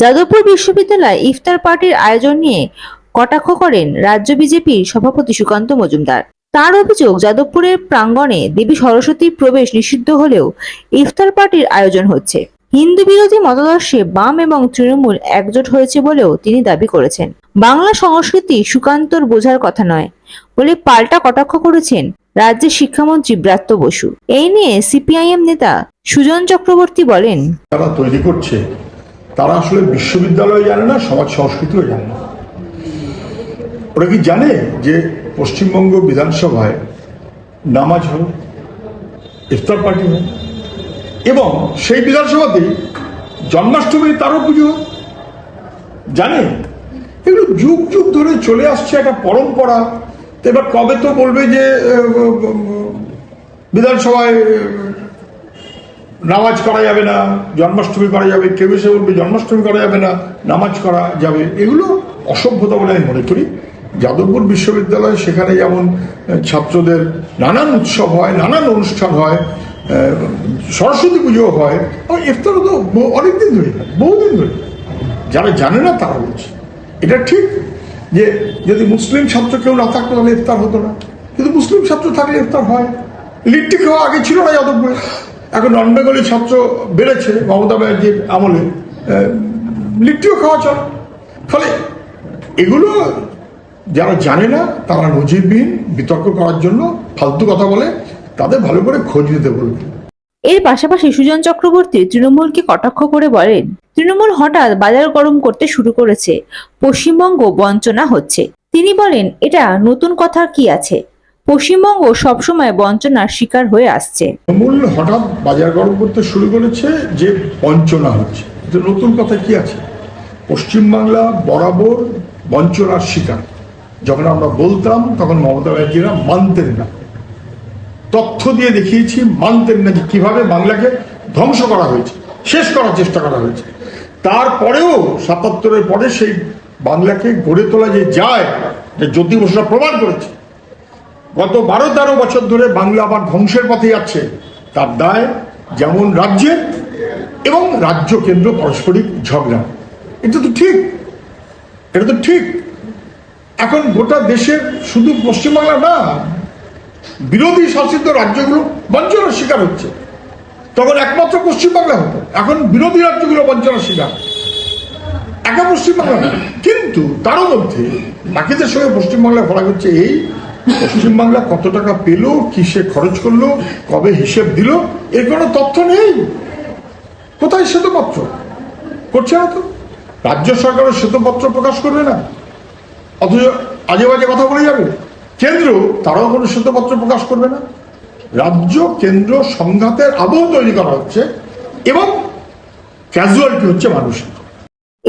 যাদবপুর বিশ্ববিদ্যালয়ে ইফতার পার্টির আয়োজন নিয়ে কটাক্ষ করেন রাজ্য বিজেপির সভাপতি সুকান্ত মজুমদার। তার অভিযোগ, যাদবপুরের প্রাঙ্গণে দেবী সরস্বতীর প্রবেশ নিষিদ্ধ হলেও ইফতার পার্টির আয়োজন হচ্ছে। হিন্দু বিরোধী মতাদর্শে বাম এবং তৃণমূল একজোট হয়েছে বলেও তিনি দাবি করেছেন। বাংলা সংস্কৃতি সুকান্তর বোঝার কথা নয় বলে পাল্টা কটাক্ষ করেছেন রাজ্যের শিক্ষামন্ত্রী ব্রাত্য বসু। এই নিয়ে সিপিআইএম নেতা সুজন চক্রবর্তী বলেন, তারা তৈরি করছে তারা আসলে বিশ্ববিদ্যালয় জানে না, সমাজ সংস্কৃতিও জানে না। ওরা কি জানে যে পশ্চিমবঙ্গ বিধানসভায় নামাজ হল ইফতার পার্টি হয় এবং সেই বিধানসভাতেই জন্মাষ্টমী তারও পুজো হয় জানে? এগুলো যুগ যুগ ধরে চলে আসছে একটা পরম্পরা। এবার কবে তো বলবে যে বিধানসভায় নামাজ করা যাবে না, জন্মাষ্টমী করা যাবে, কেউ এসে বলবে জন্মাষ্টমী করা যাবে না, নামাজ করা যাবে। এগুলো অসভ্যতা বলে আমি মনে করি। যাদবপুর বিশ্ববিদ্যালয় সেখানে যেমন ছাত্রদের নানান উৎসব হয়, নানান অনুষ্ঠান হয় সরস্বতী পুজো হয় আর ইফতারও তো অনেকদিন ধরে, বহুদিন ধরে। যারা জানে না তারা বলছে। এটা ঠিক যে যদি মুসলিম ছাত্র কেউ না থাকতো তাহলে ইফতার হতো না। কিন্তু মুসলিম ছাত্র থাকলে ইফতার হয়। লিট্টি খাওয়া আগে ছিল না যাদবপুরে। এখন নন বেঙ্গলি ছাত্র বেড়েছে, মমতা ব্যানার্জির আমলে। লিট্টিও খাওয়া চলে। ফলে এগুলো যারা জানে না, তারা নজিরবিহীন বিতর্ক করার জন্য ফালতু কথা বলে, তাদের ভালো করে খোঁজ নিতে বলবে। এর পাশাপাশি সুজন চক্রবর্তী তৃণমূলকে কটাক্ষ করে বলেন, তৃণমূল হঠাৎ বাজার গরম করতে শুরু করেছে, পশ্চিমবঙ্গ বঞ্চনা হচ্ছে। তিনি বলেন, এটা নতুন কথা কি আছে? পশ্চিমবঙ্গ সবসময় বঞ্চনার শিকার হয়ে আসছে। তৃণমূল হঠাৎ বাজার গরম করতে শুরু করেছে যে বঞ্চনা হচ্ছে। নতুন কথা কি আছে? পশ্চিমবাংলা বরাবর বঞ্চনার শিকার। যখন আমরা বলতাম, তখন মমতা ব্যানার্জিরা মানতেন না। তথ্য দিয়ে দেখিয়েছি, মানতেন না যে কীভাবে বাংলাকে ধ্বংস করা হয়েছে, শেষ করার চেষ্টা করা হয়েছে। তারপরেও সাতাত্তরের পরে সেই বাংলাকে গড়ে তোলা যে যায় জ্যোতি বসুরা প্রমাণ করেছে। গত বারো তেরো বছর ধরে বাংলা আবার ধ্বংসের পথে যাচ্ছে। তার দায় যেমন রাজ্যের এবং রাজ্য কেন্দ্র পারস্পরিক ঝগড়া। এটা তো ঠিক। এটা তো ঠিক। এখন গোটা দেশের শুধু পশ্চিমবাংলা না, বিরোধী শাসিত রাজ্যগুলো বঞ্চনার শিকার হচ্ছে। তখন একমাত্র পশ্চিমবাংলা হতো। এখন বিরোধী রাজ্যগুলো বঞ্চনার শিকার। একা পশ্চিমবাংলা কিন্তু তারও মধ্যে বাকিদের সঙ্গে পশ্চিমবাংলা ভরা হচ্ছে এই পশ্চিমবাংলা কত টাকা পেল, কিসে খরচ করল, কবে হিসেব দিল, এর কোনো তথ্য নেই। কোথায় শ্বেতপত্র? করছে না তো। রাজ্য সরকারও শ্বেতপত্র প্রকাশ করবে না। অথচ আজে বাজে কথা বলে যাবে। কেন্দ্র, তারাও কোনো শ্বেতপত্র প্রকাশ করবে না। রাজ্য কেন্দ্র সংঘাতের আবহ তৈরি করা হচ্ছে এবং ক্যাজুয়ালিটি হচ্ছে মানুষের।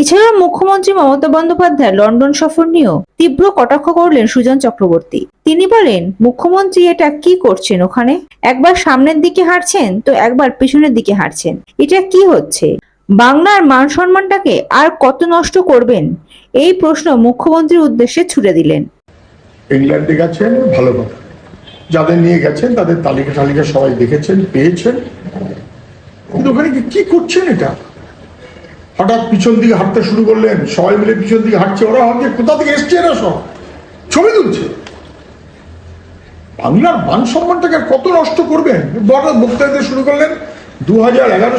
এছাড়া মুখ্যমন্ত্রী মমতা বন্দ্যোপাধ্যায় লন্ডন সফর নিয়েও তীব্র কটাক্ষ করলেন সুজন চক্রবর্তী। তিনি বলেন, মুখ্যমন্ত্রী এটা কি করছেন ওখানে? একবার সামনের দিকে হাঁটছেন তো একবার পেছনের দিকে হাঁটছেন। এটা কি হচ্ছে? বাংলার মান সম্মানটাকে আর কত নষ্ট করবেন? এই প্রশ্ন মুখ্যমন্ত্রীর উদ্দেশ্যে ছুড়ে দিলেন। ইংল্যান্ডে গেছেন, ভালো কথা। যাদের নিয়ে গেছেন, তাদের তালিকা তালিকা সবাই দেখেছেন, পেয়েছেন। কিন্তু ওখানে কি করছেন এটা? হঠাৎ পিছন দিকে হাঁটতে শুরু করলেন, সবাই মিলে পিছন দিকে হাঁটছে, ওরা ভাবছে কোথা থেকে এসছে এরা সব? ছবি তুলছে। বাংলার মান সম্মানটাকে কত নষ্ট করবেন? বক্তব্য দিতে শুরু করলেন দু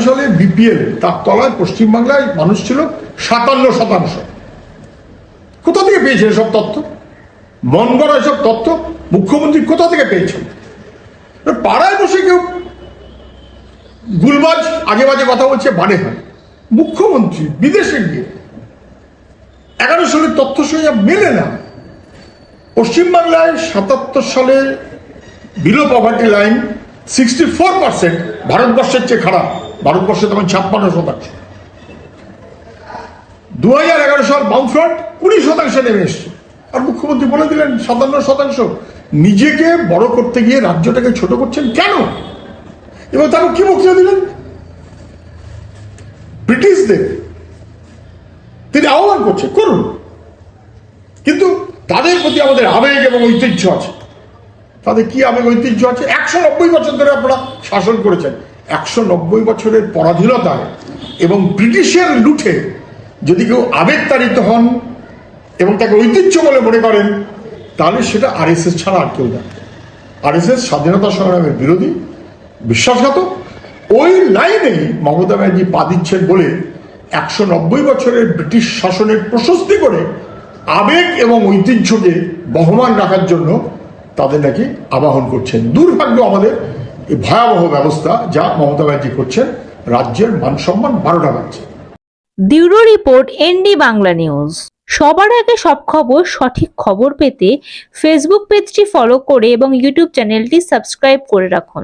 সালে বিপিএল, তার তলায় পশ্চিমবাংলায় মানুষ ছিল সাতান্ন শতাংশ। কোথা থেকে পেয়েছে এসব তথ্য? মন গড়া এসব তথ্য মুখ্যমন্ত্রী কোথা থেকে পেয়েছেন? পাড়ায় বসে কেউ গুলবাজ আগে বাজে কথা বলছে মানে হয়। মুখ্যমন্ত্রী বিদেশে গিয়ে এগারো সালের তথ্য সঙ্গে মেলে না। পশ্চিমবাংলায় সাতাত্তর সালে below poverty line sixty four percent ভারতবর্ষের চেয়ে খারাপ। ভারতবর্ষে তখন ছাপ্পান্ন শতাংশ। দু হাজার এগারো সাল বামফ্রন্ট কুড়ি শতাংশে নেমে এসছে। আর মুখ্যমন্ত্রী বলে দিলেন, সাতান্ন শতাংশ। নিজেকে বড় করতে গিয়ে রাজ্যটাকে ছোট করছেন কেন? এবং তারপর কি বক্তৃতা দিলেন? ব্রিটিশদের তিনি আহ্বান করছে করুন। কিন্তু তাদের প্রতি আমাদের আবেগ এবং ঐতিহ্য আছে। তাদের কি আবেগ, ঐতিহ্য আছে? একশো নব্বই বছর ধরে আপনারা শাসন করেছেন। একশো নব্বই বছরের পরাধীনতায় এবং ব্রিটিশের লুঠে যদি কেউ আবেগতাড়িত হন এবং তাকে ঐতিহ্য বলে মনে করেন, তাহলে সেটা আরএসএস ছাড়া আর কেউ না। আরএসএস স্বাধীনতা সংগ্রামের বিরোধী, বিশ্বাসঘাতক ওই লাইনেই মমতা ব্যানার্জি পা দিচ্ছেন বলে একশো নব্বই বছরের ব্রিটিশ শাসনের প্রশস্তি করে আবেগ এবং ঐতিহ্যকে বহমান রাখার জন্য তাদের নাকি আবাহন করছেন। দুর্ভাগ্য আমাদের এই ভয়াবহ ব্যবস্থা যা মমতা ব্যানার্জি করছেন, রাজ্যের মান সম্মান বারোটা বাজছে bureau report ND Bangla news. সবার আগে সব খবর, সঠিক খবর পেতে ফেসবুক পেজটি ফলো করে এবং ইউটিউব চ্যানেলটি সাবস্ক্রাইব করে রাখুন।